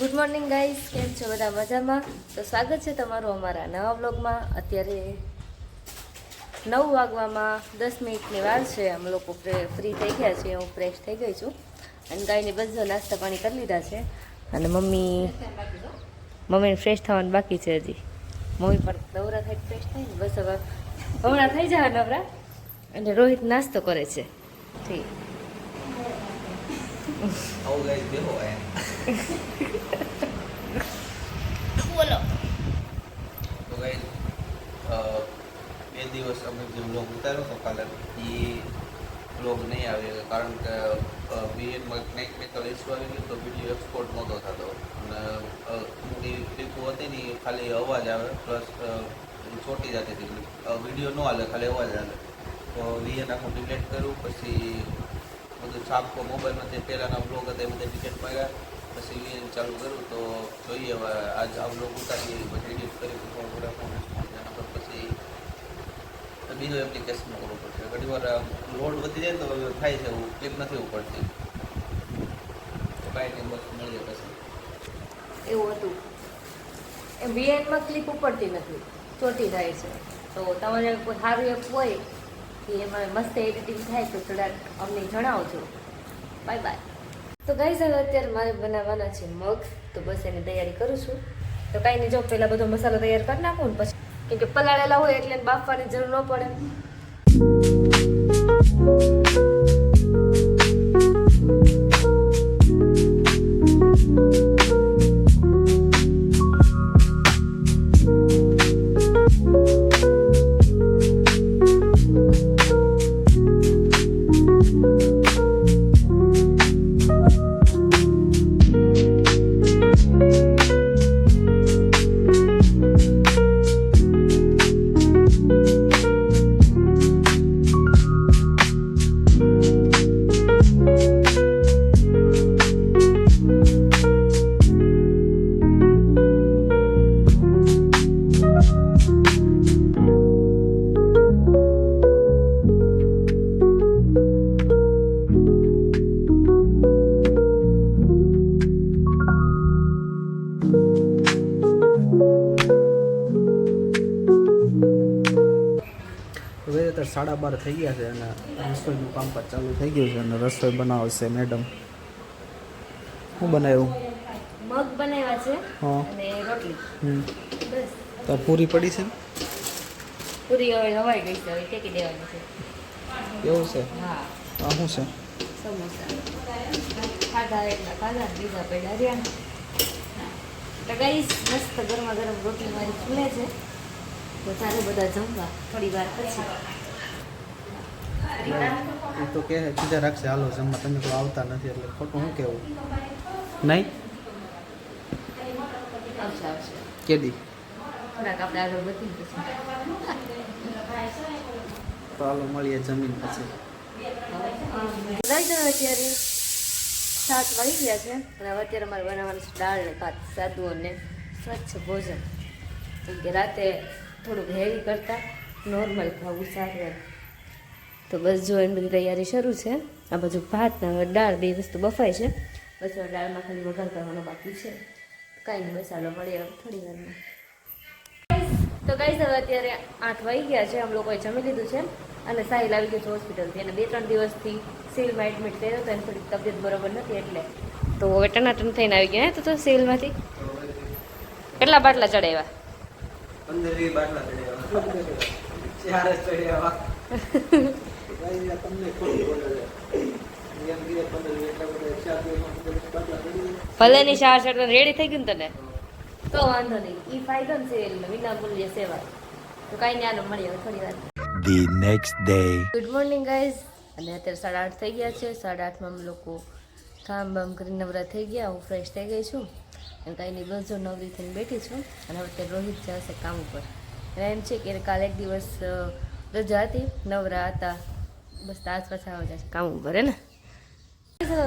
Good morning guys કેમ છો બધા મજામાં? તો સ્વાગત છે તમારું અમારા નવા બ્લોગમાં અત્યારે નવ વાગવામાં દસ મિનિટની વાર છે. અમે લોકો ફ્રી થઈ ગયા છીએ હું ફ્રેશ થઈ ગઈ છું. અને ગાયને બધો નાસ્તા પાણી કરી લીધા છે. અને મમ્મી, મમ્મીને ફ્રેશ થવાનું બાકી છે હજી. મમ્મી પણ નવરા થાય ફ્રેશ થાય ને બસ હવે હમણાં થઈ જાય નવરા. અને રોહિત નાસ્તો કરે છે. ઠીક. આવું ગાઈસ બેહો અહીંયા બોલો તો ગાઈસ બે દિવસ અમે જે બ્લોગ ઉતાર્યો હતો કાલે એ બ્લોગ નહીં આવ્યો કારણ કે બીએડમાં ટેકનિકલ ઇસ્યુ આવી ગયો તો વીડિયો એક્સપોર્ટ નહોતો થતો અને એવી ક્લિપો હતી ને ખાલી અવાજ આવે પ્લસ ચોટી જતી હતી વીડિયો ન હાલે ખાલી અવાજ હાલે તો વીએન આખું ડિલેટ કર્યું પછી બધું છાપકો મોબાઈલમાં જે પહેલાંના બ્લોગ હતા એ બધા ડિલેટ માર્યા પછી વીએન ચાલુ કર્યું તો જોઈએ હવે આજ આ બ્લોગ ઉતારીએ પછી એડિટ કરી પછી બીજો એપ્લિકેશન કરવું પડશે. ઘણી વાર લોડ વધી જાય તો થાય છે એવું ક્લિપ નથી ઉપડતી કાંઈ નહીં, બસ મળીએ પછી. એવું હતું. એ વીએનમાં ક્લિપ ઉપડતી નથી, ચોટી જાય છે. તો તમારે કોઈ સારું એપ હોય કે એમાં મસ્ત એડિટિંગ થાય તો થોડાક અમને જણાવજો. બાય બાય તો ગાઈઝ હવે અત્યારે મારે બનાવવાના છે મગ, તો બસ એની તૈયારી કરું છું. તો કાંઈ નહીં, જો પહેલાં બધો મસાલો તૈયાર કરી નાખું પછી કેમ કે પલાળેલા હોય એટલે બાફવાની જરૂર ન પડે. હવે અત્યારે સાડા બાર થઈ ગયા છે અને રસોઈનું કામકાજ ચાલુ થઈ ગયું છે અને રસોઈ બનાવશે મેડમ શું બનાવ્યું? મગ બનાવ્યા છે અને રોટલી. બસ. તો પૂરી પડી છે પૂરી હવે હવાઈ ગઈ છે હવે ટેકી દેવાની છે એવું છે? હા. આ શું છે? સમોસા. ખાધા એટલા ખાધા ને બીજા પડ્યા રહ્યા તો ગઈ મસ્ત ગરમા ગરમ રોટલી મારી ફૂલે છે. તો ચાલો બધા જમવા થોડી વાર પછી. એ તો કહે છે બીજા રાખશે. હાલો જમવા. તમે કોઈ આવતા નથી એટલે ખોટું શું કહેવું? નહીં? આવશે આવશે. કેદી? થોડાક આપણે આગળ વધીને પછી. મળીએ જમીન પછી. લઈ જાઓ અત્યારે સાત વાગી ગયા છે અને હવે અત્યારે અમારે બનાવવાનું છે દાળ ને ભાત સાદું અને સ્વચ્છ ભોજન. કેમ કે રાતે થોડુંક હેવી કરતાં નોર્મલ ખાવું સારું તો બસ જો એની બધી તૈયારી શરૂ છે. આ બાજુ ભાત ને દાળ બે વસ્તુ બફાય છે. બસ દાળમાં ખાલી વઘાર કરવાનો બાકી છે. કાંઈ નહીં બસ હાલો મળીએ હવે થોડી વારમાં. તો ગાઈસ હવે અત્યારે આઠ વાગી ગયા છે. આમ લોકોએ જમી લીધું છે અને સાહિલ આવી ગયો છે હોસ્પિટલથી અને બે ત્રણ દિવસથી સિલમાં એડમિટ થયો હતો. એની થોડીક તબિયત બરોબર નથી એટલે. તો હવે ટનાટન થઈને આવી ગયા હે. તો તો સિલમાંથી કેટલા બાટલા ચડાવ્યા? પંદર બાટલા ચડાવ્યા. ગયા. ભલેની શાહ રેડી થઈ ગયું તને? તો વાંધો નહીં. ઈ ફાયદો છે વિના મૂલ્ય સેવા તો કાંઈ નહીં આનો મળીએ હવે થોડી વાર. The next day good morning guys અને અત્યારે સાડા આઠ થઈ ગયા છે. સાડા આઠમાં અમે લોકો કામ બામ કરીને નવરા થઈ ગયા. હું ફ્રેશ થઈ ગઈ છું. અને કાંઈ નહીં બસ જો નવરી થઈને બેઠી છું. અને હવે અત્યારે રોહિત જશે કામ ઉપર. અને એમ છે કે કાલે એક દિવસ રજા હતી. નવરા હતા. બસ તાસ પાછા આવે જશે કામ ઉપર હે ને?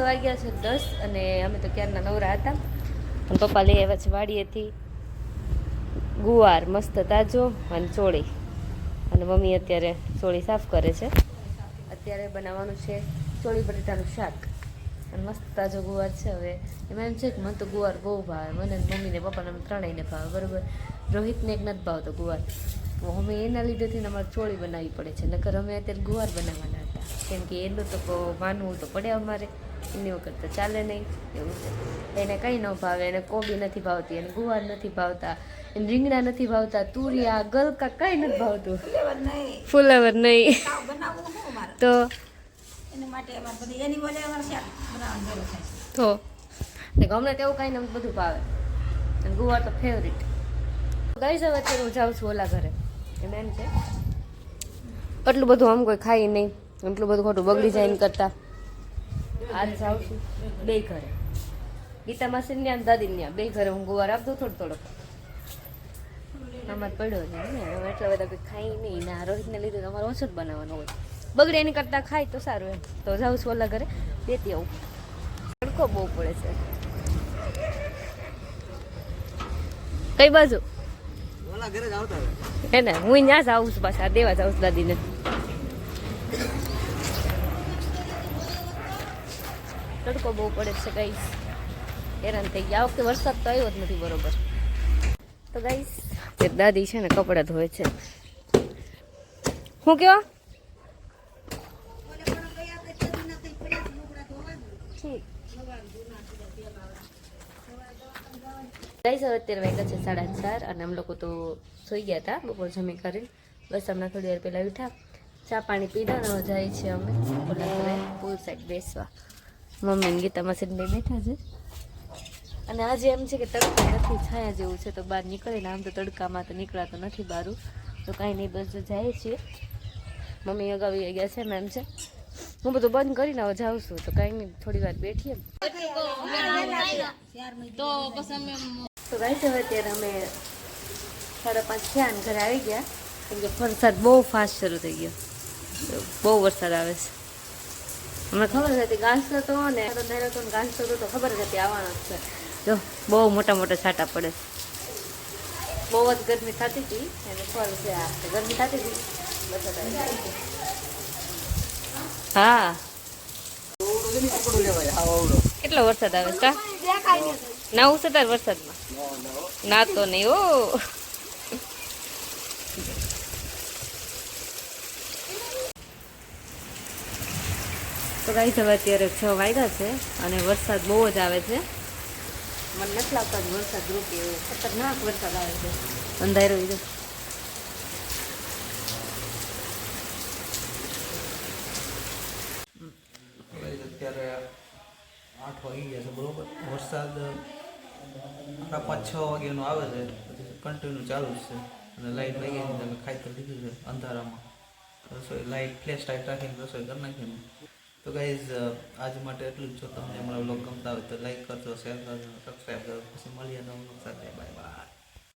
વાગ્યા છે દસ અને અમે તો ક્યારના નવરા હતા. અને પપ્પા લઈ આવ્યા છે વાડીએથી. ગુવાર મસ્ત તાજો અને ચોળી. અને મમ્મી અત્યારે ચોળી સાફ કરે છે. અત્યારે બનાવવાનું છે ચોળી બટેટાનું શાક. અને મસ્ત તાજો ગુવાર છે હવે. એમાં એમ છે કે મને તો ગુવાર બહુ ભાવે. મને મમ્મીને પપ્પાને ત્રણેયને ભાવે, બરાબર? રોહિતને એક નથી ભાવતો ગુવાર. અમે એના લીધેથી અમારે ચોળી બનાવવી પડે છે. નકર અમે અત્યારે ગુવાર બનાવવાના હતા. કેમ કે એનું તો માનવું તો પડે અમારે. એની વખત તો ચાલે નહીં. એવું છે. એને કંઈ ન ભાવે એને કોબી નથી ભાવતી એને ગુવાર નથી ભાવતા એને રીંગણા નથી ભાવતા તુરિયા ગલકા કંઈ નથી ભાવતું. ફુલેવર નહીં. તો તો ને ગમે તેવું કાંઈ ને બધું ભાવે. અને ગુવાર તો ફેવરિટ ગઈ હવે અત્યારે હું જાઉં છું ઓલા ઘરે. એમ એમ છે. એટલું બધું આમ કોઈ ખાઈ નહીં. એટલું બધું ખોટું બગડી જાય ને કરતા. આજ જાઉં છું. બે ઘરે. ગીતા માસી ને દાદી ને. બે ઘરે હું ગુવાર આપતો થોડો થોડો. આમાં પડ્યો છે ને. હવે એટલા બધા કંઈ ખાઈ નહીં. ના રોહિતને લીધે તમારે ઓછું ઓછો જ બનાવવાનો હોય. બગડે એની કરતાં ખાય તો સારું એમ. તો જાઉં છું ઓલા ઘરે. દેતી આવું. તડકો બહુ પડે છે. કઈ બાજુ? ઓલા ઘરે જ આવતા હે ને હું ત્યાં જ આવું છું પાછા. દેવા જાઉં છું દાદીને. તડકો બહુ પડે છે ગાઈસ હેરાન થઈ ગયા. આ વખતે વરસાદ તો આવ્યો જ નથી, બરોબર. તો ગાઈસ તે દાદી છે ને, કપડાં ધોવે છે. હું કહેવા ગાઈસ હવે અત્યારે વાગ્યા છે સાડા ચાર અને અમે લોકો તો સૂઈ ગયા હતા બપોર જમી કરીને. બસ હમણાં થોડી વાર પહેલાં ઉઠ્યા. ચા પાણી પીધા ને જાય છે અમે. ઓલા સાઈડ બેસવા. મમ્મી ગીતા મસીન બે બેઠા છે. અને આજે એમ છે કે તડકો નથી છાયા જેવું છે તો બહાર નીકળે ને આમ તો તડકામાં તો નીકળાતો નથી બારું તો કાંઈ નહીં બસ જાય છીએ મમ્મી અગાઉ ગયા છે એમ છે. હું બધું બંધ કરીને હવે જાઉં છું તો કાંઈ નહીં થોડી વાર બેઠીએ તો ગાઈ છે હવે અત્યારે અમે સાડા પાંચ થયા અને ઘરે આવી ગયા. કેમ કે વરસાદ બહુ ફાસ્ટ શરૂ થઈ ગયો. બહુ વરસાદ આવે છે. અમને ખબર જ હતી તો ને ધારો તો તો ખબર જ આવવાનો છે. જો, બહુ મોટા મોટા છાંટા પડે. બહુ જ ગરમી થતી હતી. અને ફળ છે આ. ગરમી થતી હતી. હા. કેટલો વરસાદ આવે છે? નાવું છે વરસાદમાં? ના તો નહીં ઓ તો ગાઈ હવે અત્યારે છ વાગ્યા છે અને વરસાદ બહુ જ આવે છે. મને નથી લાગતા કે વરસાદ રૂપી એવો ખતરનાક વરસાદ આવે છે. અંધારો Guys, અત્યારે આઠ વાગી ગયા છે બરોબર? વરસાદ સાડા પાંચ છ વાગ્યાનો આવે છે પછી કન્ટિન્યુ ચાલુ જ છે. અને લાઇટ વહી ગઈ તમે ખાઈ તો લીધું છે અંધારામાં. રસોઈ લાઇટ ફ્લેશ ટાઈટ રાખીને રસોઈ કરી નાખીને તો ગાઈઝ આજ માટે એટલું જ. જો તમને અમારો બ્લોગ ગમતા હોય તો લાઈક કરજો શેર કરજો સબસ્ક્રાઈબ કરજો, પછી મળીએ નવું સાથે. Bye bye